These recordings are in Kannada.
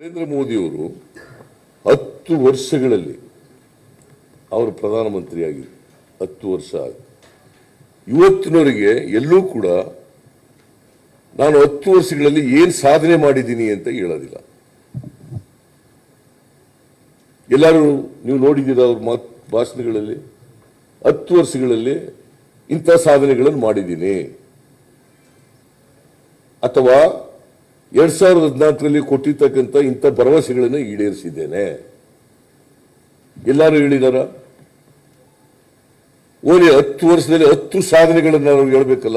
ನರೇಂದ್ರ ಮೋದಿಯವರು ಹತ್ತು ವರ್ಷಗಳಲ್ಲಿ ಅವರು ಪ್ರಧಾನಮಂತ್ರಿಯಾಗಿ ಹತ್ತು ವರ್ಷ ಇವತ್ತಿನವರಿಗೆ ಎಲ್ಲೂ ಕೂಡ ನಾನು ಹತ್ತು ವರ್ಷಗಳಲ್ಲಿ ಏನು ಸಾಧನೆ ಮಾಡಿದ್ದೀನಿ ಅಂತ ಹೇಳೋದಿಲ್ಲ. ಎಲ್ಲರೂ ನೀವು ನೋಡಿದ್ದೀರಾ ಅವ್ರ ಮಾತು ಭಾಷಣಗಳಲ್ಲಿ? ಹತ್ತು ವರ್ಷಗಳಲ್ಲಿ ಇಂಥ ಸಾಧನೆಗಳನ್ನು ಮಾಡಿದ್ದೀನಿ. ಅಥವಾ ಎರಡ್ ಸಾವಿರದ ಹದಿನಾಲ್ಕರಲ್ಲಿ ಕೊಟ್ಟಿರ್ತಕ್ಕಂಥ ಇಂಥ ಭರವಸೆಗಳನ್ನು ಈಡೇರಿಸಿದ್ದೇನೆ. ಎಲ್ಲರೂ ಹೇಳಿದಾರ? ಓಲಿ ಹತ್ತು ವರ್ಷದಲ್ಲಿ ಹತ್ತು ಸಾಧನೆಗಳನ್ನು ನಾವು ಹೇಳ್ಬೇಕಲ್ಲ?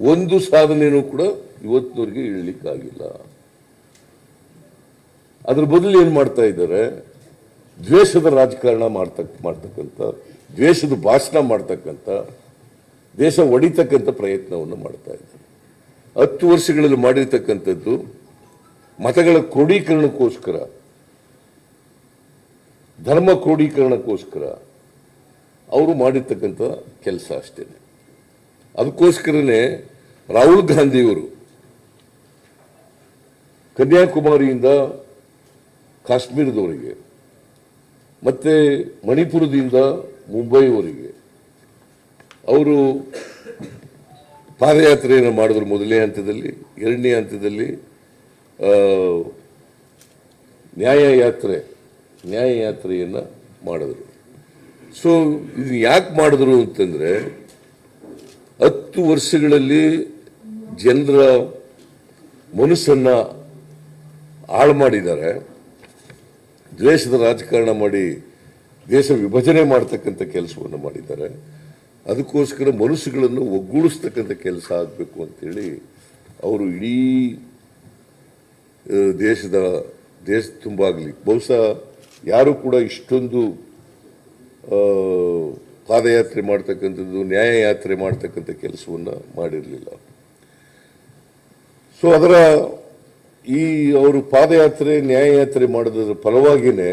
ಒಂದು ಸಾಧನೆಯೂ ಕೂಡ ಇವತ್ತಿನವರೆಗೆ ಹೇಳಲಿಕ್ಕಾಗಿಲ್ಲ. ಅದ್ರ ಬದಲು ಏನ್ ಮಾಡ್ತಾ ಇದ್ದಾರೆ? ದ್ವೇಷದ ರಾಜಕಾರಣ ಮಾಡ್ತಕ್ಕ ಮಾಡ್ತಕ್ಕಂಥ, ದ್ವೇಷದ ಭಾಷಣ ಮಾಡ್ತಕ್ಕಂಥ, ದೇಶ ಒಡಿತಕ್ಕಂಥ ಪ್ರಯತ್ನವನ್ನು ಮಾಡ್ತಾ ಇದ್ದಾರೆ. ಹತ್ತು ವರ್ಷಗಳಲ್ಲಿ ಮಾಡಿರ್ತಕ್ಕಂಥದ್ದು ಮತಗಳ ಕ್ರೋಢೀಕರಣಕ್ಕೋಸ್ಕರ ಧರ್ಮ ಕ್ರೋಢೀಕರಣಕ್ಕೋಸ್ಕರ ಅವರು ಮಾಡಿರ್ತಕ್ಕಂಥ ಕೆಲಸ ಅಷ್ಟೇ. ಅದಕ್ಕೋಸ್ಕರನೇ ರಾಹುಲ್ ಗಾಂಧಿಯವರು ಕನ್ಯಾಕುಮಾರಿಯಿಂದ ಕಾಶ್ಮೀರದವರಿಗೆ ಮತ್ತೆ ಮಣಿಪುರದಿಂದ ಮುಂಬೈವರೆಗೆ ಅವರು ಪಾದಯಾತ್ರೆಯನ್ನು ಮಾಡಿದ್ರು ಮೊದಲನೇ ಹಂತದಲ್ಲಿ, ಎರಡನೇ ಹಂತದಲ್ಲಿ ನ್ಯಾಯಯಾತ್ರೆ, ನ್ಯಾಯಯಾತ್ರೆಯನ್ನು ಯಾತ್ರೆ ನ್ಯಾಯ ಯಾತ್ರೆಯನ್ನು ಮಾಡಿದ್ರು. ಸೊ ಇದು ಯಾಕೆ ಮಾಡಿದ್ರು ಅಂತಂದರೆ, ಹತ್ತು ವರ್ಷಗಳಲ್ಲಿ ಜನರ ಮನಸ್ಸನ್ನು ಹಾಳು ಮಾಡಿದ್ದಾರೆ. ದ್ವೇಷದ ರಾಜಕಾರಣ ಮಾಡಿ ದೇಶ ವಿಭಜನೆ ಮಾಡ್ತಕ್ಕಂಥ ಕೆಲಸವನ್ನು ಮಾಡಿದ್ದಾರೆ. ಅದಕ್ಕೋಸ್ಕರ ಮನಸ್ಸುಗಳನ್ನು ಒಗ್ಗೂಡಿಸ್ತಕ್ಕಂಥ ಕೆಲಸ ಆಗಬೇಕು ಅಂತೇಳಿ ಅವರು ಇಡೀ ದೇಶದ, ದೇಶ ತುಂಬ ಆಗಲಿ, ಬಹುಶಃ ಯಾರೂ ಕೂಡ ಇಷ್ಟೊಂದು ಪಾದಯಾತ್ರೆ ಮಾಡ್ತಕ್ಕಂಥದ್ದು, ನ್ಯಾಯಯಾತ್ರೆ ಮಾಡ್ತಕ್ಕಂಥ ಕೆಲಸವನ್ನು ಮಾಡಿರಲಿಲ್ಲ. ಸೊ ಅದರ ಈ ಅವರು ಪಾದಯಾತ್ರೆ, ನ್ಯಾಯಯಾತ್ರೆ ಮಾಡೋದ್ರ ಫಲವಾಗಿಯೇ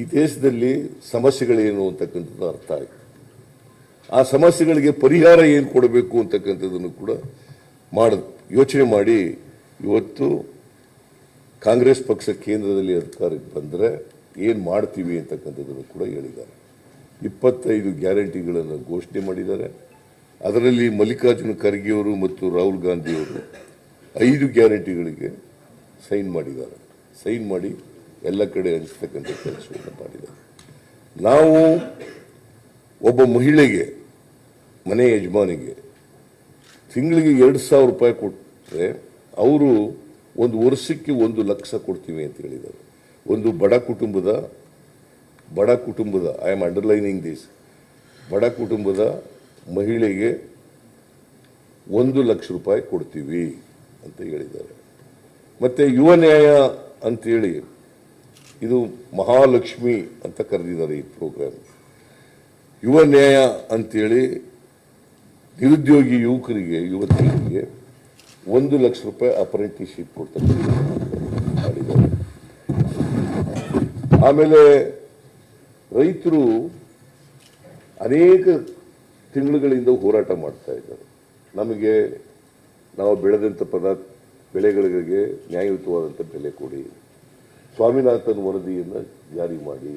ಈ ದೇಶದಲ್ಲಿ ಸಮಸ್ಯೆಗಳೇನು ಅಂತಕ್ಕಂಥದ್ದು ಅರ್ಥ ಆಯ್ತು. ಆ ಸಮಸ್ಯೆಗಳಿಗೆ ಪರಿಹಾರ ಏನು ಕೊಡಬೇಕು ಅಂತಕ್ಕಂಥದ್ದನ್ನು ಕೂಡ ಮಾಡ, ಯೋಚನೆ ಮಾಡಿ ಇವತ್ತು ಕಾಂಗ್ರೆಸ್ ಪಕ್ಷ ಕೇಂದ್ರದಲ್ಲಿ ಅಧಿಕಾರಕ್ಕೆ ಬಂದರೆ ಏನು ಮಾಡ್ತೀವಿ ಅಂತಕ್ಕಂಥದ್ದನ್ನು ಕೂಡ ಹೇಳಿದ್ದಾರೆ. ಇಪ್ಪತ್ತೈದು ಗ್ಯಾರಂಟಿಗಳನ್ನು ಘೋಷಣೆ ಮಾಡಿದ್ದಾರೆ. ಅದರಲ್ಲಿ ಮಲ್ಲಿಕಾರ್ಜುನ ಖರ್ಗೆಯವರು ಮತ್ತು ರಾಹುಲ್ ಗಾಂಧಿಯವರು ಐದು ಗ್ಯಾರಂಟಿಗಳಿಗೆ ಸೈನ್ ಮಾಡಿದ್ದಾರೆ. ಸೈನ್ ಮಾಡಿ ಎಲ್ಲ ಕಡೆ ಹಂಚತಕ್ಕಂಥ ಕೆಲಸವನ್ನು ಮಾಡಿದ್ದಾರೆ. ನಾವು ಒಬ್ಬ ಮಹಿಳೆಗೆ ಮನೆ ಯಜಮಾನಿಗೆ ತಿಂಗಳಿಗೆ ಎರಡು ಸಾವಿರ ರೂಪಾಯಿ ಕೊಟ್ಟರೆ ಅವರು ಒಂದು ವರ್ಷಕ್ಕೆ ಒಂದು ಲಕ್ಷ ಕೊಡ್ತೀವಿ ಅಂತ ಹೇಳಿದ್ದಾರೆ. ಒಂದು ಬಡ ಕುಟುಂಬದ ಬಡ ಕುಟುಂಬದ ಐ ಆಮ್ ಅಂಡರ್ಲೈನಿಂಗ್ ದಿಸ್ ಬಡ ಕುಟುಂಬದ ಮಹಿಳೆಗೆ ಒಂದು ಲಕ್ಷ ರೂಪಾಯಿ ಕೊಡ್ತೀವಿ ಅಂತ ಹೇಳಿದ್ದಾರೆ. ಮತ್ತು ಯುವ ನ್ಯಾಯ ಅಂತೇಳಿ ಇದು ಮಹಾಲಕ್ಷ್ಮಿ ಅಂತ ಕರೆದಿದ್ದಾರೆ ಈ ಪ್ರೋಗ್ರಾಮ್ ಯುವ ನ್ಯಾಯ ಅಂತೇಳಿ ನಿರುದ್ಯೋಗಿ ಯುವಕರಿಗೆ, ಯುವತಿಯರಿಗೆ ಒಂದು ಲಕ್ಷ ರೂಪಾಯಿ ಅಪ್ರೆಂಟಿಶಿಪ್ ಕೊಡ್ತಾರೆ. ಆಮೇಲೆ ರೈತರು ಅನೇಕ ತಿಂಗಳುಗಳಿಂದ ಹೋರಾಟ ಮಾಡ್ತಾ ಇದ್ದಾರೆ. ನಮಗೆ ನಾವು ಬೆಳೆದಂಥ ಪದಾರ್ಥ ಬೆಳೆಗಳಿಗೆ ನ್ಯಾಯಯುತವಾದಂಥ ಬೆಲೆ ಕೊಡಿ. ಸ್ವಾಮಿನಾಥನ್ ವರದಿಯನ್ನು ಜಾರಿ ಮಾಡಿ.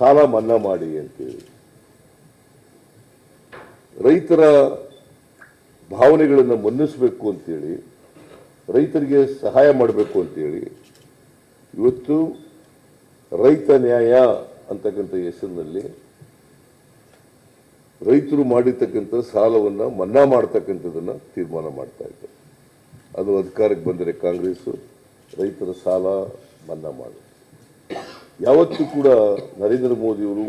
ಸಾಲ ಮನ್ನಾ ಮಾಡಿ ಅಂತೇಳಿ. ರೈತರ ಭಾವನೆಗಳನ್ನು ಮನ್ನಿಸಬೇಕು ಅಂತೇಳಿ, ರೈತರಿಗೆ ಸಹಾಯ ಮಾಡಬೇಕು ಅಂತೇಳಿ, ಇವತ್ತು ರೈತ ನ್ಯಾಯ ಅಂತಕ್ಕಂಥ ಹೆಸರಿನಲ್ಲಿ ರೈತರು ಮಾಡಿರ್ತಕ್ಕಂಥ ಸಾಲವನ್ನು ಮನ್ನಾ ಮಾಡ್ತಕ್ಕಂಥದ್ದನ್ನು ತೀರ್ಮಾನ ಮಾಡ್ತಾ ಇದ್ದಾರೆ. ಅದು ಅಧಿಕಾರಕ್ಕೆ ಬಂದರೆ ಕಾಂಗ್ರೆಸ್ ರೈತರ ಸಾಲ ಮನ್ನಾ ಮಾಡಿ ಯಾವತ್ತೂ ಕೂಡ ನರೇಂದ್ರ ಮೋದಿಯವರು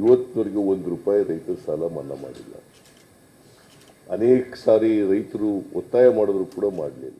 ಇವತ್ತಿನವರೆಗೆ ಒಂದು ರೂಪಾಯಿ ರೈತರ ಸಾಲ ಮನ್ನಾ ಮಾಡಿಲ್ಲ. ಅನೇಕ ಸಾರಿ ರೈತರು ಒತ್ತಾಯ ಮಾಡಿದ್ರು ಕೂಡ ಮಾಡಲಿಲ್ಲ.